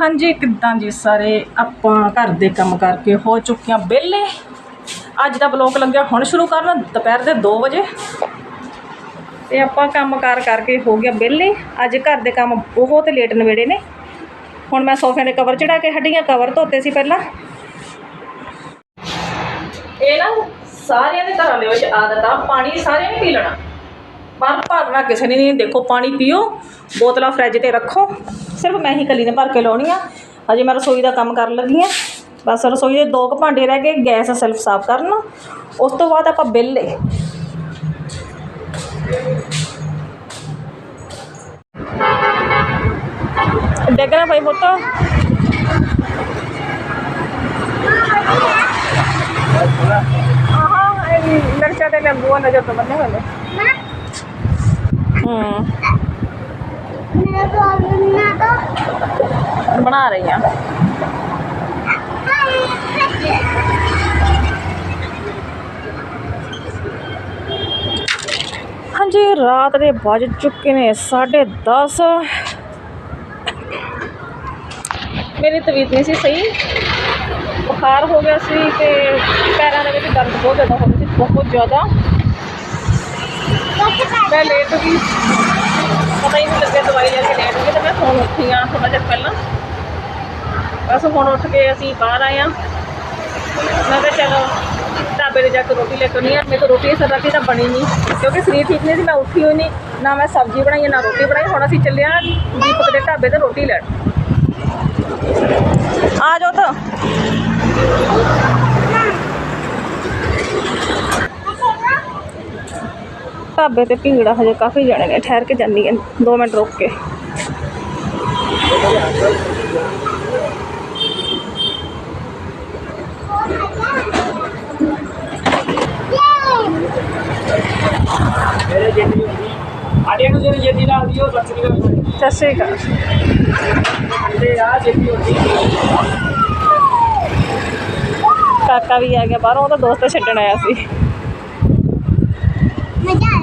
ਹਾਂਜੀ, ਕਿੱਦਾਂ ਜੀ ਸਾਰੇ? ਆਪਾਂ ਘਰ ਦੇ ਕੰਮ ਕਰਕੇ ਹੋ ਚੁੱਕੀਆਂ ਵਿਹਲੇ। ਅੱਜ ਦਾ ਬਲੌਗ ਲੱਗਿਆ ਹੁਣ ਸ਼ੁਰੂ ਕਰਨ, ਦੁਪਹਿਰ ਦੇ 2 ਵਜੇ। ਤੇ ਆਪਾਂ ਕੰਮ ਕਾਰ ਕਰਕੇ ਹੋ ਗਿਆ ਵਿਹਲੇ। ਅੱਜ ਘਰ ਦੇ ਕੰਮ ਬਹੁਤ ਲੇਟ ਨਵੇੜੇ ਨੇ। ਹੁਣ ਮੈਂ ਸੋਫੇ ਦੇ ਕਵਰ ਚੜਾ ਕੇ ਹੱਡੀਆਂ ਕਵਰ ਧੋਤੇ ਸੀ ਪਹਿਲਾਂ। ਇਹ ਨਾ ਸਾਰਿਆਂ ਦੇ ਘਰਾਂ ਦੇ ਵਿੱਚ ਆਦਤ ਆ, ਪਾਣੀ ਸਾਰਿਆਂ ਨੇ ਪੀ ਲੈਣਾ। ਪਰ ਭਰਨਾ ਕਿਸੇ ਨੇ ਨਹੀਂ ਦੇਖੋ ਪਾਣੀ ਪੀਓ ਬੋਤਲਾਂ ਫਰਿੱਜ ਤੇ ਰੱਖੋ ਸਿਰਫ ਮੈਂ ਹੀ ਕੱਲੀ ਨੇ ਭਰ ਕੇ ਲਾਉਣੀ ਆ ਅਜੇ ਮੈਂ ਰਸੋਈ ਦਾ ਕੰਮ ਕਰਨ ਲੱਗੀ ਆ ਬਸ ਰਸੋਈ ਦੇ ਦੋ ਕੁ ਭਾਂਡੇ ਰਹਿ ਗਏ ਗੈਸ ਸੈਲਫ ਸਾਫ਼ ਕਰਨਾ ਉਸ ਤੋਂ ਬਾਅਦ ਆਪਾਂ ਬਿੱਲੇ ਡੇਗਣਾ ਭਾਈ ਪੁੱਤ ਆਹਾਂ ਇਹ ਮਿਰਚਾਂ ਤੇ ਨਿੰਬੂ ਨਜ਼ਰ ਤੋਂ ਬੰਨੇ ਹੋਏ ਨੇ ਹੂੰ। ਬਣਾ ਰਹੀ ਆ। ਹਾਂਜੀ, ਰਾਤ ਦੇ ਵੱਜ ਚੁੱਕੇ ਨੇ 10:30 ਮੇਰੀ ਤਬੀਅਤ ਨਹੀਂ ਸੀ ਸਹੀ। ਬੁਖਾਰ ਹੋ ਗਿਆ ਸੀ ਤੇ ਪੈਰਾਂ ਦੇ ਵਿੱਚ ਦਰਦ ਬਹੁਤ ਜ਼ਿਆਦਾ ਹੋ ਰਹੀ ਸੀ, ਬਹੁਤ ਜ਼ਿਆਦਾ। ਮੈਂ ਲੇਟ ਹੋ ਗਈ। ਪਤਾ ਹੀ ਨਹੀਂ ਲੱਗਿਆ ਦਵਾਈ ਲੈ ਕੇ ਲੇਟ ਹੋ ਗਈ ਤੇ ਮੈਂ ਹੁਣ ਉੱਠੀ ਆ ਥੋੜਾ ਜਿਹਾ ਪਹਿਲਾਂ। ਬਸ ਹੁਣ ਉੱਠ ਕੇ ਅਸੀਂ ਬਾਹਰ ਆਏ ਆ ਮੈਂ ਕਿਹਾ ਚਲੋ ਢਾਬੇ 'ਤੇ ਜਾ ਕੇ ਰੋਟੀ ਲੈ ਕੇ ਆਉਂਦੀ ਆ ਮੇਰੇ ਤੋਂ ਰੋਟੀ ਸਰਾਤੀ ਤਾਂ ਬਣੀ ਨਹੀਂ, ਕਿਉਂਕਿ ਸਰੀਰ ਠੀਕ ਨਹੀਂ ਸੀ, ਮੈਂ ਉੱਠੀ ਹੋਈ ਨਹੀਂ। ਨਾ ਮੈਂ ਸਬਜ਼ੀ ਬਣਾਈ, ਨਾ ਰੋਟੀ ਬਣਾਈ। ਹੁਣ ਅਸੀਂ ਚੱਲਿਆ ਆ ਦੀਪਕ ਦੇ ਢਾਬੇ ਤੇ ਰੋਟੀ ਲੈਣ। ਆ ਜਾਓ ਤਾਂ ਢਾਬੇ ਤੇ ਭੀੜ ਆ, ਹਜੇ ਕਾਫੀ ਜਣੇ ਨੇ, ਠਹਿਰ ਕੇ ਜਾਂਦੀ ਹੈ 2 ਮਿੰਟ ਰੁਕ ਕੇ। ਸਤਿ ਸ਼੍ਰੀ ਅਕਾਲ। ਕਾਕਾ ਵੀ ਆ ਗਿਆ ਬਾਹਰੋਂ, ਉਹਦਾ ਦੋਸਤ ਛੱਡਣ ਆਇਆ ਸੀ।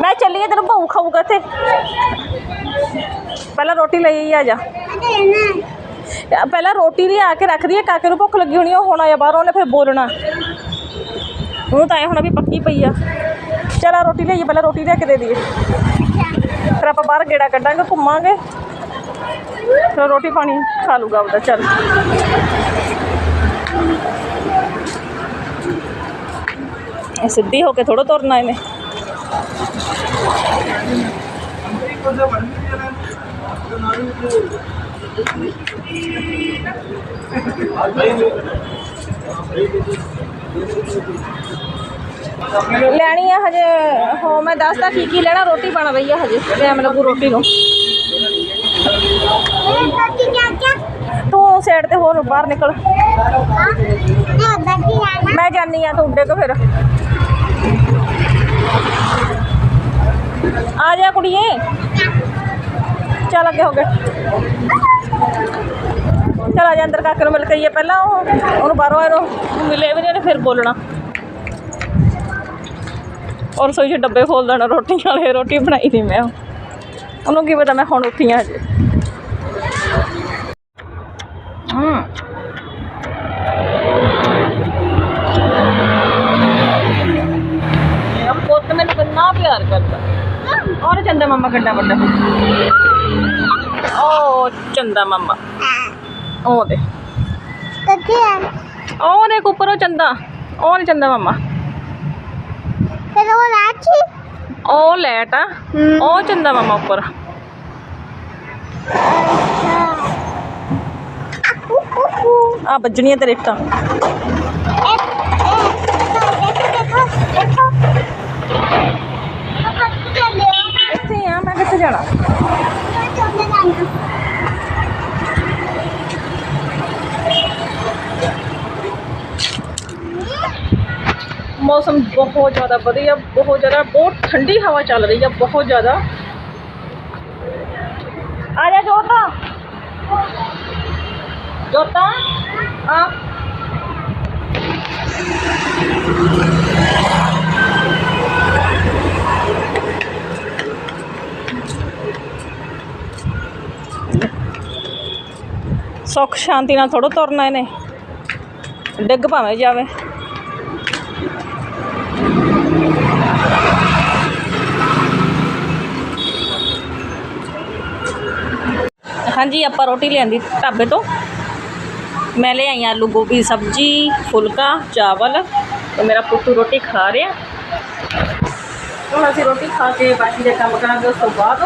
ਮੈਂ ਚੱਲੀ ਆ ਤੈਨੂੰ ਭੂ ਖਾਊਗਾ ਤੇ ਪਹਿਲਾਂ ਰੋਟੀ ਲਈ ਆ ਜਾ ਪਹਿਲਾਂ ਰੋਟੀ ਵੀ ਆ ਕੇ ਰੱਖਦੀ ਆ ਕਾਕੇ ਨੂੰ ਭੁੱਖ ਲੱਗੀ ਹੋਣੀ ਆ, ਉਹ ਹੁਣ ਆਇਆ ਬਾਹਰੋਂ ਉਹਨੇ ਫਿਰ ਬੋਲਣਾ ਉਹਨੂੰ ਤਾਂ ਐ ਹੋਣਾ ਵੀ ਪੱਕੀ ਪਈ ਆ ਚਲ ਆ ਰੋਟੀ ਲਈਏ ਪਹਿਲਾਂ ਰੋਟੀ ਲਿਆ ਕੇ ਦੇ ਦਈਏ ਫਿਰ ਆਪਾਂ ਬਾਹਰ ਗੇੜਾ ਕੱਢਾਂਗੇ ਘੁੰਮਾਂਗੇ ਫਿਰ ਰੋਟੀ ਪਾਣੀ ਖਾ ਲੂਗਾ ਉਹਦਾ ਚੱਲ ਇਹ ਸਿੱਧੀ ਹੋ ਕੇ ਥੋੜਾ ਤੁਰਨਾ ਇਹਨੇ ਲੈਣੀ ਆ ਹਜੇ ਹੋ ਮੈਂ ਦੱਸਦਾ ਕੀ ਕੀ ਲੈਣਾ ਰੋਟੀ ਬਣ ਰਹੀ ਆ ਹਜੇ ਟਾਈਮ ਲੱਗੂ ਰੋਟੀ ਨੂੰ ਤੂੰ ਸਾਈਡ ਤੇ ਹੋਰ ਬਾਹਰ ਨਿਕਲ ਮੈਂ ਜਾਨੀ ਆ ਤੂੰ ਡਿੱਗ ਫਿਰ ਆ ਜਾ ਕੁੜੀਏ। ਚੱਲ ਅੱਗੇ ਹੋ ਗਏ। ਚਲ ਆ ਜਾ ਅੰਦਰ ਕਾਕੇ ਨੂੰ ਮਿਲ ਕੇ ਆਈਏ ਪਹਿਲਾਂ ਉਹ, ਉਹਨੂੰ ਬਾਹਰੋਂ ਆਏ ਮਿਲੇ ਵੀ ਨਹੀਂ ਉਹਨੇ ਫਿਰ ਬੋਲਣਾ। ਔਰ ਸੋਈ ਚ ਡੱਬੇ ਖੋਲ ਦੇਣਾ ਰੋਟੀ ਵਾਲੇ ਰੋਟੀ ਬਣਾਈ ਨਹੀਂ ਮੈਂ ਉਹਨੂੰ ਕੀ ਪਤਾ ਮੈਂ ਹੁਣ ਉੱਠੀ ਆ ਹਜੇ। ਮੰਮਾ ਕਿੰਨਾ ਵੱਡਾ ਓ ਚੰਦਾ ਮੰਮਾ। ਉਹ ਦੇ। ਉਹ ਦੇਖ ਉੱਪਰ ਉਹ ਚੰਦਾ। ਉਹ ਨੀ ਚੰਦਾ ਮੰਮਾ। ਉਹ ਲੈਟ ਆ। ਉਹ ਚੰਦਾ ਮੰਮਾ ਉੱਪਰ। ਆ ਵੱਜਣੀਆਂ ਤੇ ਰੇਟਾਂ ਮੌਸਮ ਬਹੁਤ ਜ਼ਿਆਦਾ ਵਧੀਆ ਬਹੁਤ ਜ਼ਿਆਦਾ ਬਹੁਤ ਠੰਡੀ ਹਵਾ ਚੱਲ ਰਹੀ ਆ ਬਹੁਤ ਜ਼ਿਆਦਾ ਆ ਜਾ ਜੋਤਾ ਜੋਤਾ ਆ ਸੁੱਖ ਸ਼ਾਂਤੀ ਨਾਲ ਥੋੜੋ ਤੁਰਨਾ ਇਹਨੇ ਡਿੱਗ ਭਾਵੇਂ ਜਾਵੇ ਹਾਂਜੀ, ਆਪਾਂ ਰੋਟੀ ਲਿਆਂਦੀ ਢਾਬੇ ਤੋਂ। ਮੈਂ ਲੈ ਆਈ ਆਲੂ ਗੋਭੀ, ਸਬਜੀ, ਫੁਲਕਾ, ਚਾਵਲ ਤੇ ਮੇਰਾ ਪੁੱਤੂ ਰੋਟੀ ਖਾ ਰਿਹਾ। ਹੁਣ ਅਸੀਂ ਰੋਟੀ ਖਾ ਕੇ ਬਾਕੀ ਦੇ ਕੰਮ ਕਰਾਂਗੇ, ਉਸ ਤੋਂ ਬਾਅਦ